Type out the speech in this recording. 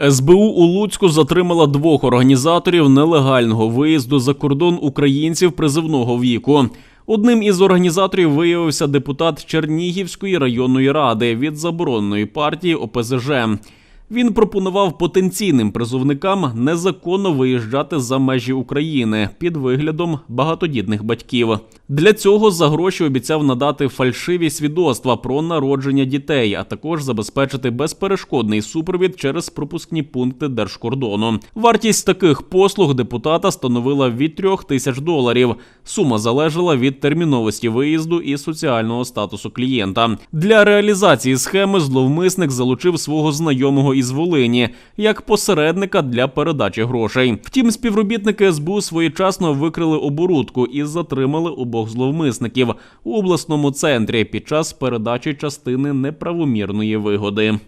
СБУ у Луцьку затримала двох організаторів нелегального виїзду за кордон українців призивного віку. Одним із організаторів виявився депутат Чернігівської районної ради від забороненої партії ОПЗЖ. Він пропонував потенційним призовникам незаконно виїжджати за межі України під виглядом багатодітних батьків. Для цього за гроші обіцяв надати фальшиві свідоцтва про народження дітей, а також забезпечити безперешкодний супровід через пропускні пункти держкордону. Вартість таких послуг депутата становила від 3 тисяч доларів. Сума залежала від терміновості виїзду і соціального статусу клієнта. Для реалізації схеми зловмисник залучив свого знайомого із Волині як посередника для передачі грошей. Втім, співробітники СБУ своєчасно викрили оборудку і затримали обох зловмисників у обласному центрі під час передачі частини неправомірної вигоди.